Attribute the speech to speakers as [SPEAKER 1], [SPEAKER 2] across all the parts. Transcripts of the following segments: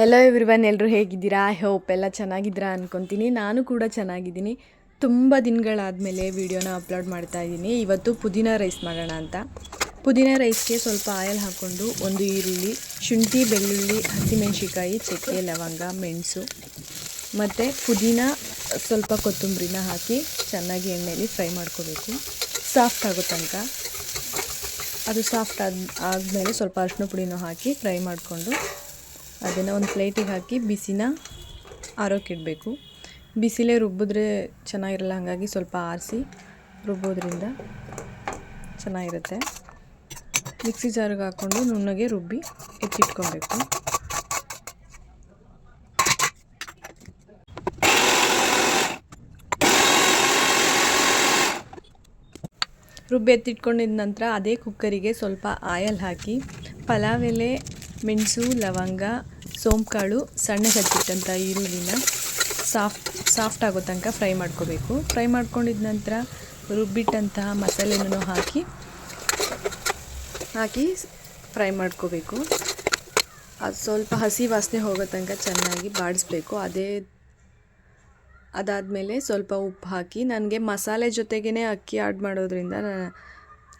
[SPEAKER 1] Hello everyone ಎಲ್ಲರೂ ಹೇಗಿದ್ದೀರಾ? I hope ಎಲ್ಲ ಚೆನ್ನಾಗಿದ್ದೀರಾ ಅನ್ಕೊತೀನಿ. ನಾನು ಕೂಡ ಚೆನ್ನಾಗಿದ್ದೀನಿ. ತುಂಬ ದಿನಗಳಾದಮೇಲೆ ವೀಡಿಯೋನ ಅಪ್ಲೋಡ್ ಮಾಡ್ತಾ ಇದ್ದೀನಿ. ಇವತ್ತು ಪುದೀನ ರೈಸ್ ಮಾಡೋಣ ಅಂತ. ಪುದೀನ ರೈಸ್ಗೆ ಸ್ವಲ್ಪ ಆಯಿಲ್ ಹಾಕ್ಕೊಂಡು ಒಂದು ಈರುಳ್ಳಿ, ಶುಂಠಿ, ಬೆಳ್ಳುಳ್ಳಿ ಹಸಿಮೆಣ್ಸಿಕಾಯಿ ಚಕ್ಕೆ, ಲವಂಗ, ಮೆಣಸು ಮತ್ತು ಪುದೀನ ಸ್ವಲ್ಪ ಕೊತ್ತಂಬರಿನ ಹಾಕಿ ಚೆನ್ನಾಗಿ ಎಣ್ಣೆಯಲ್ಲಿ ಫ್ರೈ ಮಾಡ್ಕೋಬೇಕು. ಸಾಫ್ಟ್ ಆಗೋ ತನಕ. ಅದು ಸಾಫ್ಟ್ ಆದ ಆದಮೇಲೆ ಸ್ವಲ್ಪ ಅರಿಶಿನ ಪುಡಿನೂ ಹಾಕಿ ಫ್ರೈ ಮಾಡಿಕೊಂಡು ಅದನ್ನು ಒಂದು ಪ್ಲೇಟಿಗೆ ಹಾಕಿ ಬಿಸಿನ ಆರೋಕ್ಕಿಡಬೇಕು ಬಿಸಿಲೇ ರುಬ್ಬಿದ್ರೆ ಚೆನ್ನಾಗಿರಲ್ಲ, ಹಾಗಾಗಿ ಸ್ವಲ್ಪ ಆರಿಸಿ ರುಬ್ಬೋದ್ರಿಂದ ಚೆನ್ನಾಗಿರುತ್ತೆ. ಮಿಕ್ಸಿ ಜಾರಿಗೆ ಹಾಕ್ಕೊಂಡು ನುಣ್ಣಗೆ ರುಬ್ಬಿ ಎತ್ತಿಟ್ಕೊಬೇಕು. ರುಬ್ಬಿ ಎತ್ತಿಟ್ಕೊಂಡಿದ ನಂತರ ಅದೇ ಕುಕ್ಕರಿಗೆ ಸ್ವಲ್ಪ ಆಯಲ್ ಹಾಕಿ, ಪಲಾವ್ ಎಲೆ ಮೆಣಸು, ಲವಂಗ ಸೋಂಪುಕಾಳು ಸಣ್ಣಗೆ ಹಚ್ಚಿಟ್ಟಂಥ ಈರುಳ್ಳಿನ ಸಾಫ್ಟ್ ಸಾಫ್ಟ್ ಆಗೋ ತನಕ ಫ್ರೈ ಮಾಡ್ಕೋಬೇಕು. ಫ್ರೈ ಮಾಡ್ಕೊಂಡಿದ ನಂತರ ರುಬ್ಬಿಟ್ಟಂತಹ ಮಸಾಲೆನೂ ಹಾಕಿ ಹಾಕಿ ಫ್ರೈ ಮಾಡ್ಕೋಬೇಕು. ಅದು ಸ್ವಲ್ಪ ಹಸಿ ವಾಸನೆ ಹೋಗೋ ತನಕ ಚೆನ್ನಾಗಿ ಬಾಡಿಸ್ಬೇಕು. ಅದೇ, ಅದಾದಮೇಲೆ ಸ್ವಲ್ಪ ಉಪ್ಪು ಹಾಕಿ, ನನಗೆ ಮಸಾಲೆ ಜೊತೆಗೇ ಅಕ್ಕಿ ಆ್ಯಡ್ ಮಾಡೋದ್ರಿಂದ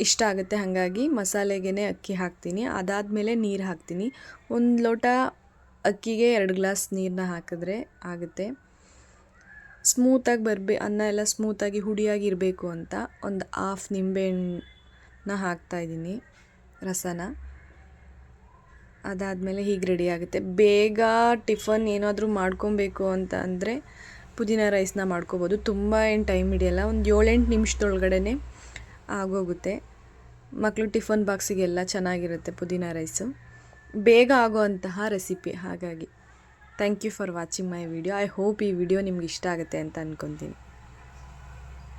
[SPEAKER 1] ಇಷ್ಟ ಆಗುತ್ತೆ, ಹಾಗಾಗಿ ಮಸಾಲೆಗೆ ಅಕ್ಕಿ ಹಾಕ್ತೀನಿ. ಅದಾದಮೇಲೆ ನೀರು ಹಾಕ್ತೀನಿ. ಒಂದು ಲೋಟ ಅಕ್ಕಿಗೆ ಎರಡು ಗ್ಲಾಸ್ ನೀರನ್ನ ಹಾಕಿದ್ರೆ ಆಗುತ್ತೆ. ಸ್ಮೂತಾಗಿ ಬರಬೇ, ಅನ್ನ ಎಲ್ಲ ಸ್ಮೂತಾಗಿ ಹುಡಿಯಾಗಿ ಇರಬೇಕು ಅಂತ ಒಂದು ಹಾಫ್ ನಿಂಬೆಹಣ್ಣನ್ನ ಹಾಕ್ತಾಯಿದ್ದೀನಿ ರಸನ. ಅದಾದಮೇಲೆ ಹೀಗೆ ರೆಡಿ ಆಗುತ್ತೆ. ಬೇಗ ಟಿಫನ್ ಏನಾದರೂ ಮಾಡ್ಕೊಬೇಕು ಅಂತ ಅಂದರೆ ಪುದೀನ ರೈಸ್ನ ಮಾಡ್ಕೋಬೋದು. ತುಂಬ ಏನು ಟೈಮ್ ಹಿಡಿಯಲ್ಲ, ಒಂದು ಏಳೆಂಟು ನಿಮಿಷದೊಳಗಡೆ ಆಗೋಗುತ್ತೆ. ಮಕ್ಕಳು ಟಿಫನ್ ಬಾಕ್ಸಿಗೆಲ್ಲ ಚೆನ್ನಾಗಿರುತ್ತೆ ಪುದೀನ ರೈಸು. ಬೇಗ ಆಗೋವಂತಹ ರೆಸಿಪಿ ಹಾಗಾಗಿ. Thank you for watching my video I hope ಈ ವಿಡಿಯೋ ನಿಮ್ಗೆ ಇಷ್ಟ ಆಗುತ್ತೆ ಅಂತ ಅಂದ್ಕೊತೀನಿ